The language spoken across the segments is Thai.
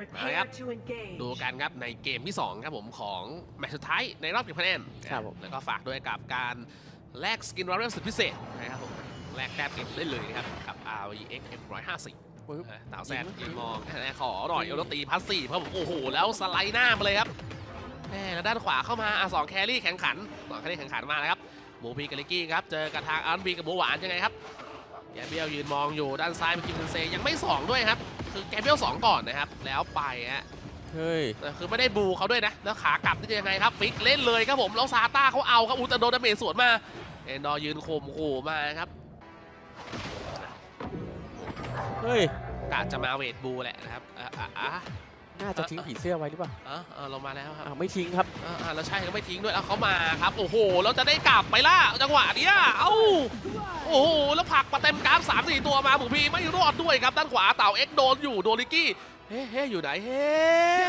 Prepare to engage. ดูกันครับในเกมที่ 2 ครับผมของแมตช์สุดท้ายในรอบเก็บคะแนนครับผมแล้วก็ฝากด้วยกับการแลกสกินวอร์เรสุดพิเศษนะครับผมแลกแต้มเก็บได้เลยนะครับ กับ RVX M150 ปึ๊บนะดาวแซดยืนมองแน่ขอหน่อยเอาแล้วตีพัสซีฟครับผมโอ้โห แล้วสไลด์หน้ามาเลยครับแม่แล้วด้านขวาเข้ามาอะสองแครี่แข่งขันสองแครี่แข่งขันมาแล้วครับหมูพีกับลิกกี้ครับเจอกับทางอันบีกับหมูหวานยังไงครับแกเบียลยืนมองอยู่ด้านซ้ายเป็นกิมเบนเซยังไม่สองด้วยครับ คือแกเบียลสองก่อนนะครับ แล้วไปฮะเฮ้ยแต่คือไม่ได้บูเขาด้วยนะ แล้วขากลับนี่จะยังไงครับ ฟิกเล่นเลยครับผม แล้วซาต้าเขาเอาครับอูแตโดนดาเมจสวนมาเอนดอร์ยืนข่มขู่มาครับเฮ้ยกะจะมาเวทบูแหละนะครับอะอะอะ น่าจะทิ้งผีเสื้อไว้หรือเปล่าอะอะเรามาแล้วครับอ้าวไม่ทิ้งครับอะอะแล้วใช่ก็ไม่ทิ้งด้วยแล้วเขามาครับ โอ้โหแล้วจะได้กลับไปล่ะจังหวะเนี้ยเอ้าโอ้โหแล้วผลักมาเต็มกราฟสามสี่ตัวมาหมูพีไม่รอดด้วยครับด้านขวาเต่าเอ็กโดนอยู่โดนลิกกี้เฮ้เฮ้อยู่ไหนเฮ้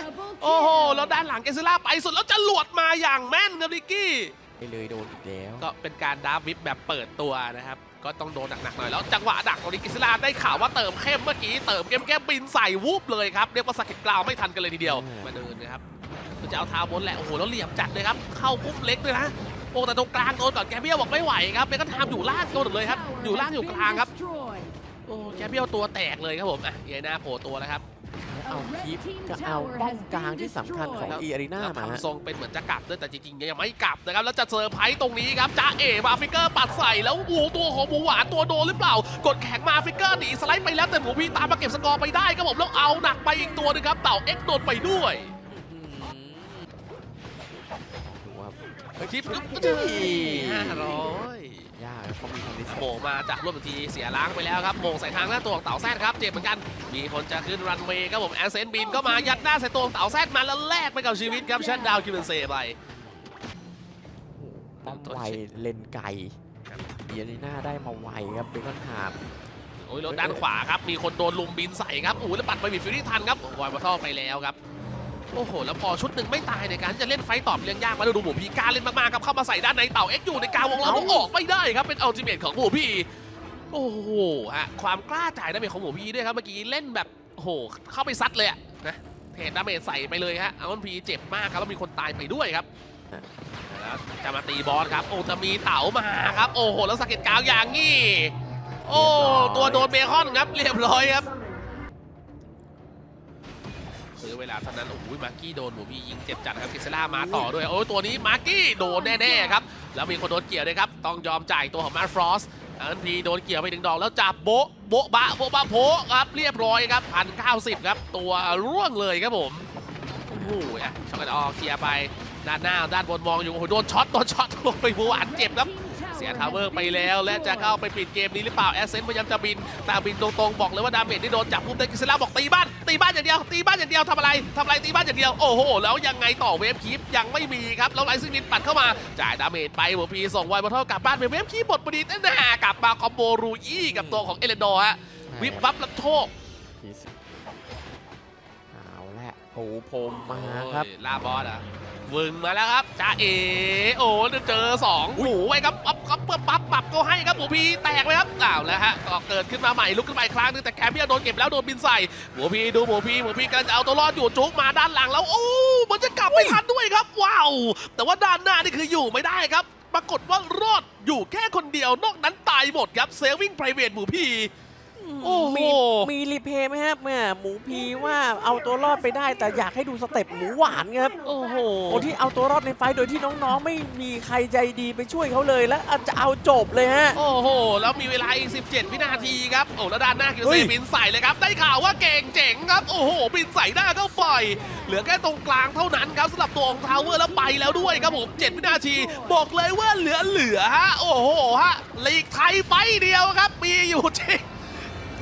Double โอ้โห kill. แล้วด้านหลังเกซิล่าไปสุดแล้วจะหลวดมาอย่างแม่นครับลิกกี้ไป เลยโดนอีกแล้วก็เป็นการดาร์ฟวิปแบบเปิดตัวนะครับ ก็ต้องโดนหนักๆหน่อยแล้วจังหวะดักของนิกิสลาได้ข่าวว่าเติมเข้มเมื่อกี้เติมเข้มแก้มบินใส่วูบเลยครับเรียกว่าสะกิดกล่าวไม่ทันกันเลยทีเดียวมาเดินนะครับคือจะเอาเท้าบนแหละโอ้โหแล้วเหลี่ยมจัดเลยครับเข้าปุ๊บเล็กเลยนะโอ้แต่ตรงกลางโดนก่อนแกเบี้ยวบอกไม่ไหวครับเบคอนไทามอยู่ล่างโดนหมดเลยครับอยู่ล่างอยู่กลางครับ Destroyed. โอ้แกเบี้ยวตัวแตกเลยครับผมอะเยน่าโผล่ตัวแล้วครับ เอาคลิปก็เอาป้องกลางที่สำคัญของแล้วอีอารีนาแล้วมาฮะทำทรงเป็นเหมือนจะกลับด้วยแต่จริงๆยังไม่กลับนะครับ แล้วจะเซอร์ไพรส์ตรงนี้ครับจ้าเอ๋มาฟิกเกอร์ปัดใส่แล้วโอ้โหตัวของหมูหวานตัวโดนหรือเปล่า กดแข็งมาฟิกเกอร์หนีสไลด์ไปแล้วแต่หมูพีตามมาเก็บสกอร์ไปได้ครับผมแล้วเอาหนักไปอีกตัวหนึงครับเต่าเอ็กโดนไปด้วยดูครับคลิปเฮ้ยก็จะห้าร้อยยากครับ เขามีคำนิสโมงมาจากร่วมทีเสียล้างไปแล้วครับโมงใส่ทางหน้าตัวของเต่าแซดครับเจ็บเหมือนกัน มีคนจะขึ้นรันเวย์ครับผมแอนเซนบินก็มายัดหน้าใส่ตัวของเต่าแซดมาแล้วแลกไปกับชีวิตครับชัดดาวคิวเบนเซไปป้อมไวเลนไกลอีอารีนาได้มาไวครับเบคอนฮาร์โอ้ยแล้วด้านขวาครับมีคนโดนลุมบินใส่ครับโอ้ยแล้วปัดไปบิดฟิวรี่ทันครับวอยมาท่อไปแล้วครับ โอ้โห แล้วพอชุดหนึ่งไม่ตายในการจะเล่นไฟต์ตอบเลี้ยงยากมาดูดูหมูพีกล้าเล่นมากๆครับเข้ามาใส่ด้านในเต่าเอ็กอยู่ในกลางวงเราก็ออกไม่ได้ครับเป็นอัลติเมทของหมูพีโอ้โหฮะความกล้าจ่ายดาเมจของหมูพีด้วยครับเมื่อกี้เล่นแบบโอ้โหเข้าไปซัดเลยอะนะเทรดดาเมจใส่ไปเลยฮะอัลพีเจ็บมากครับแล้วมีคนตายไปด้วยครับแล้วจะมาตีบอสครับโอ้จะมีเต๋ามาครับโอ้โหแล้วสะเก็ตกลางอย่างงี้โอ้ตัวโดนเบคอนครับเรียบร้อยครับ ซื้อเวลาเท่านั้น โอ้ยมาร์กี้โดนหมูพียิงเจ็บจัดครับกิเซล่ามาต่อด้วย โอ้ยตัวนี้มาร์กี้โดนแน่ๆครับ แล้วมีคนโดนเกี่ยวด้วยครับ ต้องยอมจ่ายตัวของมาร์ฟรอสอันพีโดนเกี่ยวไปหนึ่งดอกแล้วจับโบะโบะบะโบะบะโพครับเรียบร้อยครับพันเก้าสิบครับ ตัวร่วงเลยครับผมโอ้โหอะช็อตกันออกเคลียร์ไปด้านหน้าด้านบนมองอยู่โอ้โหโดนช็อตโดนช็อตโอ้ยบูหวานเจ็บครับเสียทาวเวอร์ไปแล้วและจะเข้าไปปิดเกมนี้หรือเปล่าแอสเซนต์พยายามจะบิน แต่บินตรงๆบอกเลยว่าดาเมจที่โดนจับปุ๊บได้กิสลาบอกตีบ้านตีบ้านอย่างเดียวตีบ้านอย่างเดียวทำอะไรทำอะไรตีบ้านอย่างเดียวโอ้โหแล้วยังไงต่อเวฟคีปยังไม่มีครับแล้วไรซิมินปัดเข้ามาจ่ายดาเมจไปหัวพีส่งไวบอลเท่ากลับบ้านไปเวฟคีปหมดพอดีแต่หน้ากลับมาคอมโบรูอี้กับตัวของเอเลนดอร์ฮะวิบวับรับโชคพีสเอาละโอ้พรมมาครับโอ้ยลาบอสอะวึงมาแล้วครับจ้าเอโอ้เจอสองหูไว้ครับปั๊บปั๊บปั๊บปั๊บปั๊ บก็ให้ครับหมูพีแตกเลยครับอ้าวแล้วฮะก็เกิดขึ้นมาใหม่ลุกขึ้นมาอีกครั้งนึงแต่แคมเปียโดนเก็บแล้วโดนบินใส่หมูพีดูหมูพีหมูพีกำลังจะเอาตัวรอดอยู่จุกมาด้านหลังแล้วโอ้มันจะกลับไม่ทันด้วยครับว้าวแต่ว่าด้านหน้านี่คืออยู่ไม่ได้ครับ ปรากฏว่ารอดอยู่แค่คนเดียวนอกนั้นตายหมดครับเซฟวิ่งไพรเวทหมูพีโอ้โหมีมีรีเพย์ไหมครับแม่หมู พีว่าเอาตัวรอดไปได้ แต่อยากให้ดูสเต็ปหมูหวานครับโอ้โหโอ้ที่เอาตัวรอดในไฟท์โดยที่น้องๆ ไม่มีใครใจดีไปช่วยเขาเลยแล้วอาจจะเอาจบเลยฮะ โอ้โห แล้วมีเวลาอีก 17 วินาทีครับ โอ้แล้วด้านหน้าคิวเฮ้เซยบินใส่เลยครับ ได้ข่าวว่าเก่งเจ๋งครับ โอ้โห บินใส่หน้าเข้าไปเหลือแค่ตรงกลางเท่านั้นครับสำหรับตัวของทาวเวอร์แล้วไปแล้วด้วยครับผม7วินาที บอกเลยว่าเหลือเหลือฮะ โอ้โหฮะลีกไทยไฟต์เดียวครับ มีอยู่จริง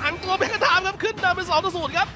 ทั้งตัวเบคกระทามครับขึ้นนำเป็น2ต่อ0ครับ